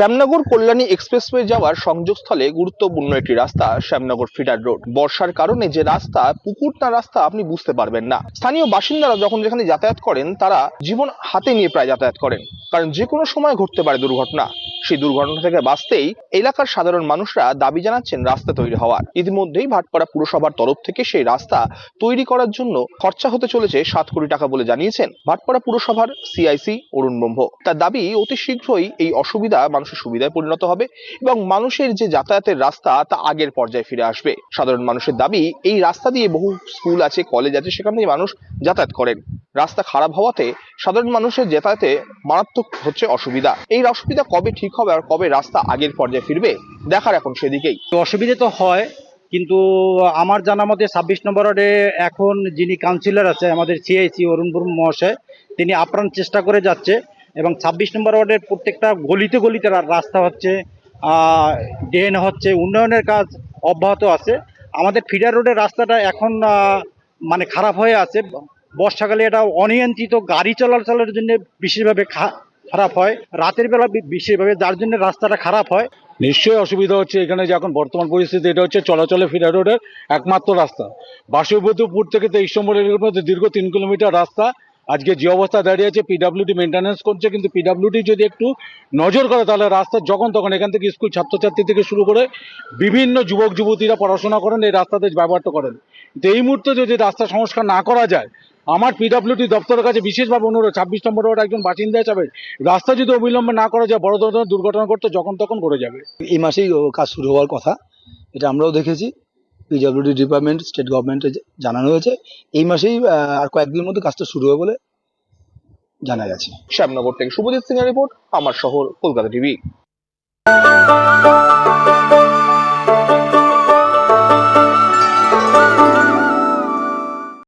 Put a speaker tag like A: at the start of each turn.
A: Shyamnagar Kalyani expressway যাওয়ার সংযোগস্থলে গুরুত্বপূর্ণ একটি রাস্তা, শ্যামনগর ফিডার রোড। বর্ষার কারণে যে রাস্তা, পুকুর না রাস্তা আপনি বুঝতে পারবেন না। স্থানীয় বাসিন্দারা যখন যেখানে যাতায়াত করেন, তারা জীবন হাতে নিয়ে প্রায় যাতায়াত করেন। কারণ যে কোনো সময় ঘটতে পারে দুর্ঘটনা। সেই দুর্ঘটনা থেকে বাঁচতেই এলাকার সাধারণ মানুষরা দাবি জানাচ্ছেন রাস্তা তৈরি হওয়ার। ইতিমধ্যেই ভাটপাড়া পুরসভার তরফ থেকে সেই রাস্তা তৈরি করার জন্য খরচা হতে চলেছে সাত কোটি টাকা বলে জানিয়েছেন ভাটপাড়া পুরসভার সিআইসি অরুণ ব্রহ্ম। তার দাবি, অতি শীঘ্রই এই অসুবিধা মানুষের সুবিধায় পরিণত হবে এবং মানুষের যে যাতায়াতের রাস্তা তা আগের পর্যায়ে ফিরে আসবে। সাধারণ মানুষের দাবি, এই রাস্তা দিয়ে বহু স্কুল আছে, কলেজ আছে, সেখান থেকে মানুষ যাতায়াত করেন। রাস্তা খারাপ হওয়াতে সাধারণ মানুষের যাতায়াতে মারাত্মক হচ্ছে অসুবিধা। এই অসুবিধা কবে ঠিক হবে আর কবে রাস্তা আগের পর্যায়ে ফিরবে, দেখার এখন সেদিকেই।
B: অসুবিধে তো হয়, কিন্তু আমার জানা মতে ছাব্বিশ নম্বর ওয়ার্ডে এখন যিনি কাউন্সিলর আছে, আমাদের সিআইসি অরুণ বর্মা মহাশয়, তিনি আপ্রাণ চেষ্টা করে যাচ্ছে এবং ছাব্বিশ নম্বর ওয়ার্ডের প্রত্যেকটা গলিতে গলিতে রাস্তা হচ্ছে ড্রেন হচ্ছে, উন্নয়নের কাজ অব্যাহত আছে। আমাদের ফিডার রোডের রাস্তাটা এখন মানে খারাপ হয়ে আছে। বর্ষাকালে এটা অনিয়ন্ত্রিত গাড়ি চলাচলের জন্য বিশেষভাবে খারাপ হয়। রাতের বেলা বিশেষভাবে যার জন্য রাস্তাটা খারাপ হয়।
C: নিশ্চয়ই অসুবিধা হচ্ছে এখানে যে এখন বর্তমান পরিস্থিতি, এটা হচ্ছে চলাচলে ফিরা রোডের একমাত্র রাস্তা। বাসুবধুপুর থেকে তেইশ নম্বর এলাকার মধ্যে দীর্ঘ তিন কিলোমিটার রাস্তা। আজকে যে অবস্থা দাঁড়িয়ে আছে পিডাব্লিউডি মেনটেন্যান্স করছে, কিন্তু পিডাব্লিউডি যদি একটু নজর করে, তাহলে রাস্তা যখন তখন এখান থেকে স্কুল ছাত্রছাত্রী থেকে শুরু করে বিভিন্ন যুবক যুবতীরা পড়াশোনা করেন, এই রাস্তাতে ব্যবহারটা করেন। কিন্তু এই মুহূর্তে যদি রাস্তা সংস্কার না করা যায় আমার পিডাব্লিউডি দপ্তরের কাছে বিশেষভাবে অনুরোধ ছাব্বিশ নম্বর ওয়ার্ড একজন বাসিন্দা হিসাবে রাস্তা যদি অবিলম্বে না করা যায় বড় ধরনের দুর্ঘটনা করতে যখন তখন করে যাবে।
D: এই মাসেই কাজ শুরু হওয়ার কথা এটা আমরাও দেখেছি। পিডব্লিউডি ডিপার্টমেন্ট স্টেট গভর্নমেন্টে জানানো হয়েছে। এই মাসেই আর কয়েকদিনের মধ্যে কাজটা শুরু হবে বলে জানা গেছে।
A: শ্যামনগর থেকে শুভজিৎ সিং এর রিপোর্ট আমার শহর কলকাতা টিভি।